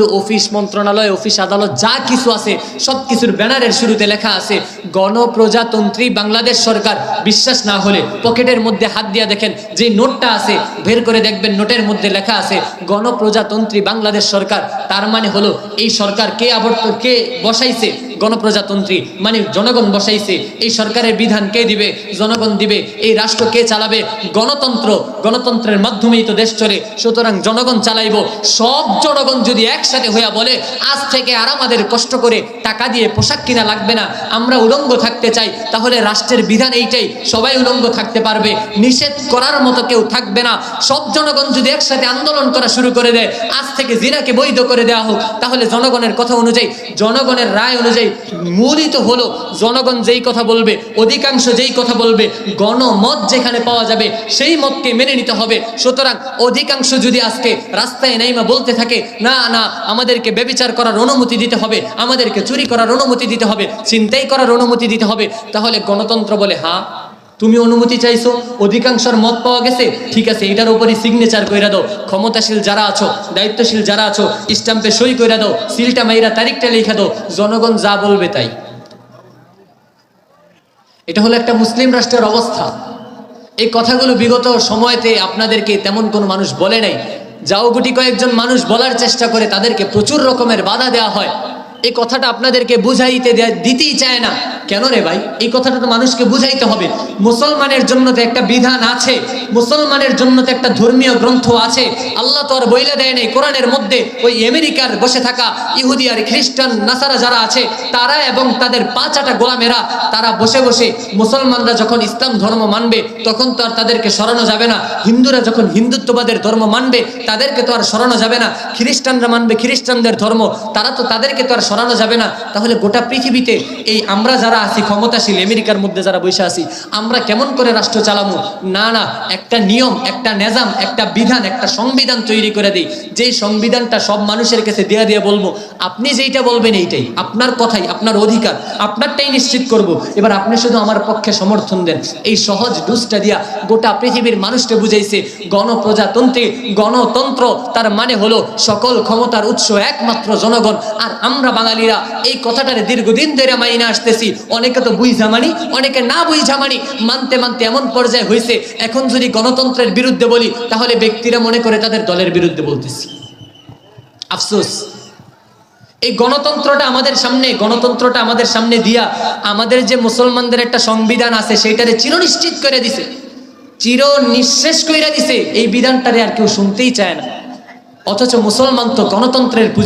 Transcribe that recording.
Office মন্ত্রণালয়, office আদালত, যা কিছু আছে সব কিছুর ব্যানারের শুরুতে লেখা আছে, গণপ্রজাতন্ত্রী বাংলাদেশ সরকার। বিশ্বাস না হলে পকেটের মধ্যে হাত দিয়ে দেখেন, যে নোটটা আছে, বের করে দেখবেন নোটের মধ্যে লেখা আছে, গণপ্রজাতন্ত্রী বাংলাদেশ সরকার। তার মানে হলো, এই সরকার কে আবর্ত কে বসাইছে? গণপ্রজাতন্ত্রী মানে জনগণ বসাইছে, এই সরকারের বিধান কে দিবে? জনগণ দিবে। এই রাষ্ট্র কে চালাবে? গণতন্ত্র। গণতন্ত্রের মাধ্যমেই তো দেশ চলে। সুতরাং জনগণ চালাইব। সব জনগণ যদি একসাথে হইয়া বলে, আজ থেকে আর আমাদের কষ্ট করে টাকা দিয়ে পোশাক কিনা লাগবে না, আমরা উলঙ্গ থাকতে চাই, তাহলে রাষ্ট্রের বিধান এইটাই। সবাই উলঙ্গ থাকতে পারবে। নিষেধ করার মতো কেউ থাকবে না। সব জনগণ যদি একসাথে আন্দোলন করা শুরু করে দেয়, আজ থেকে জিনাকে বৈধ করে দেওয়া হোক, তাহলে জনগণের কথা অনুযায়ী, জনগণের রায় অনুযায়ী মূলিত হলো, জনগণ যেই কথা বলবে, অধিকাংশ যেই কথা বলবে, গণমত যেখানে পাওয়া যাবে, সেই মতকে মেনে নিতে হবে। সুতরাং অধিকাংশ যদি আজকে রাস্তায় নাইমা বলতে থাকে, না না, আমাদেরকে বেবিচার করার অনুমতি দিতে হবে, আমাদেরকে চুরি করার অনুমতি দিতে হবে চিন্তাই করার অনুমতি দিতে হবে, তাহলে গণতন্ত্র বলে হ্যাঁ তুমি অনুমতি চাইছো, অধিকাংশের মত পাওয়া গেছে, ঠিক আছে, এটার উপরই সিগনেচার কইরা দাও। ক্ষমতাশীল যারা আছো, দায়িত্বশীল যারা আছো স্টাম্পে সই কইরা দাও, সিলটা মাইরা তারিখটা লিখে দাও, জনগণ যা বলবে তাই। এটা হলো একটা মুসলিম রাষ্ট্রের অবস্থা। এই কথাগুলো বিগত সময়তে আপনাদেরকে তেমন কোনো মানুষ বলে নাই। যাও গুটি কয়েকজন মানুষ বলার চেষ্টা করে তাদেরকে প্রচুর রকমের বাধা দেওয়া হয়। এই কথাটা আপনাদেরকে বুঝাইতে দিতেই চায় না। কেন রে ভাই? এই কথাটা তো মানুষকে বুঝাইতে হবে। মুসলমানের জন্য তো একটা বিধান আছে। মুসলমানের জন্য তো একটা ধর্মীয় গ্রন্থ আছে। আল্লাহ তো আর বইলে দেয় নেই। কোরআনের মধ্যে ওই আমেরিকার বসে থাকা ইহুদি আর খ্রিস্টান, নাসারা যারা আছে, তারা এবং তাদের পাঁচাটা গোলামেরা, তারা বসে বসে মুসলমানরা যখন ইসলাম ধর্ম মানবে, তখন তো আর তাদেরকে সরানো যাবে না। হিন্দুরা যখন হিন্দুত্ববাদের ধর্ম মানবে, তাদেরকে তো আর সরানো যাবে না। খ্রিস্টানরা মানবে খ্রিস্টানদের ধর্ম, তারা তো তাদেরকে তো আর সরানো যাবে না। তাহলে গোটা পৃথিবীতে এই আমরা যারা আছি, ক্ষমতাশীল আমেরিকার মধ্যে যারা বসে আছি, আমরা কেমন করে রাষ্ট্র চালামু? না না, একটা নিয়ম, একটা নেজাম, একটা বিধান, একটা সংবিধান তৈরি করে দিই। যেই সংবিধানটা সব মানুষের কাছে দেয়া দিয়ে বলব আপনি যেইটা বলবেন এইটাই। আপনার কথাই, আপনার অধিকার, আপনারটাই নিশ্চিত করব। এবার আপনি শুধু আমার পক্ষে সমর্থন দেন। এই সহজ ডুসটা দিয়া গোটা পৃথিবীর মানুষকে বুঝাইছে, গণপ্রজাতন্ত্রী, গণতন্ত্র, তার মানে হলো সকল ক্ষমতার উৎস একমাত্র জনগণ। আর আমরা বাঙালিরা এই কথাটারে দীর্ঘদিন ধরে মাইনে আসতেছি। অনেকে তো বুঝা মানি অনেকে না বুঝা মানি মানতে মানতে এমন পর্যায়ে হয়েছে এখন যদি গণতন্ত্রের বিরুদ্ধে বলি, তাহলে ব্যক্তিরা মনে করে তাদের দলের বিরুদ্ধে বলতেছি। আফসোস। এই গণতন্ত্রটা আমাদের সামনে, গণতন্ত্রটা আমাদের সামনে দিয়া আমাদের যে মুসলমানদের একটা সংবিধান আছে, সেইটারে চিরনিশ্চিত করে দিছে। চির নিঃশেষ করে দিছে। এই বিধানটারে আর কেউ শুনতেই চায় না। অথচ মুসলমান তো গণতন্ত্রের পূজা